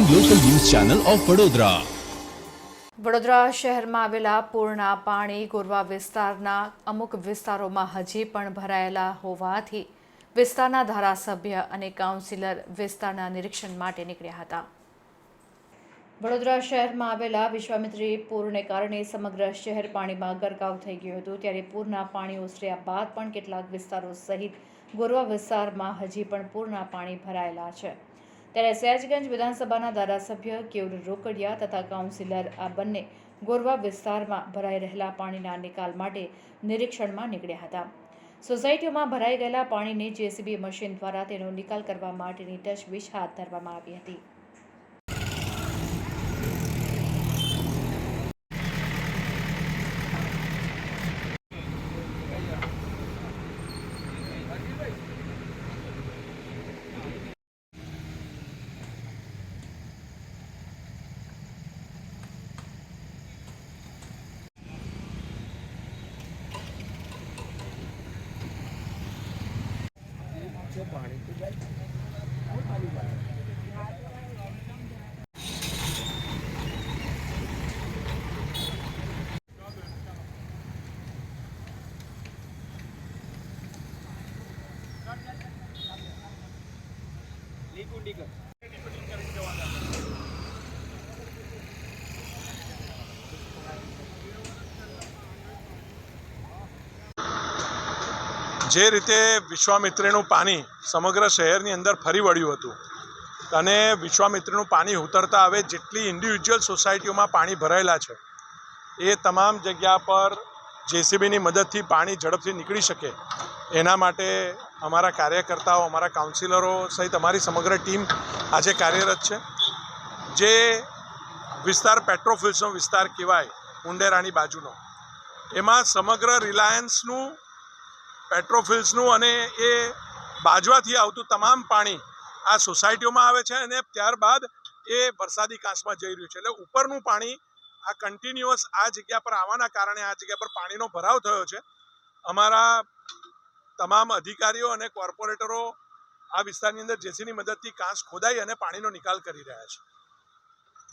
Channel of Vadodara Vadodara શહેરમાં આવેલા પૂરના પાણી ગોરવા વિસ્તારના અમુક વિસ્તારોમાં હજી પણ ભરાયેલા હોવાથી વિસ્તારના ધારાસભ્ય અને કાઉન્સિલર વિસ્તારના નિરીક્ષણ માટે નીકળ્યા હતા. વડોદરા શહેરમાં આવેલા વિશ્વામિત્રી પૂરને કારણે સમગ્ર શહેર પાણીમાં ગરકાવ થઈ ગયું હતું. ત્યારે પૂરના પાણી ઓસર્યા બાદ પણ કેટલાક વિસ્તારો સહિત ગોરવા વિસ્તારમાં હજી પણ પૂરના પાણી ભરાયેલા છે. ત્યારે સહેજગંજ વિધાનસભાના ધારાસભ્ય કેયુર રોકડિયા તથા કાઉન્સિલર આ બંને ગોરવા વિસ્તારમાં ભરાઈ રહેલા પાણીના નિકાલ માટે નિરીક્ષણમાં નીકળ્યા હતા. સોસાયટીઓમાં ભરાઈ ગયેલા પાણીને જેસીબી મશીન દ્વારા તેનો નિકાલ કરવા માટેની તજવીજ હાથ ધરવામાં આવી હતી. જો પાણી તો જાય પાણી જાય જે રીતે વિશ્વામિત્રીનું પાણી સમગ્ર શહેરની અંદર ફરી વળ્યું હતું અને વિશ્વામિત્રીનું પાણી ઉતરતા હવે જેટલી ઇન્ડિવિજ્યુઅલ સોસાયટીઓમાં પાણી ભરાયેલા છે, એ તમામ જગ્યા પર જેસીબીની મદદથી પાણી ઝડપથી નીકળી શકે, એના માટે અમારા કાર્યકર્તાઓ, અમારા કાઉન્સિલરો સહિત અમારી સમગ્ર ટીમ આજે કાર્યરત છે. જે વિસ્તાર પેટ્રોફિલ્સનો વિસ્તાર કહેવાય, ઉંડેરાની બાજુનો, એમાં સમગ્ર રિલાયન્સનું પેટ્રોફિલ્સનું અને એ બાજવાથી આવતું તમામ પાણી આ સોસાયટીઓમાં આવે છે અને ત્યારબાદ એ વરસાદી કાંસમાં જઈ રહ્યું છે. એટલે ઉપરનું પાણી આ કન્ટિન્યુઅસ આ જગ્યા પર આવવાના કારણે આ જગ્યા પર પાણીનો ભરાવ થયો છે. અમારા તમામ અધિકારીઓ અને કોર્પોરેટરો આ વિસ્તારની અંદર જેસીની મદદથી કાંસ ખોદાઈ અને પાણીનો નિકાલ કરી રહ્યા છે.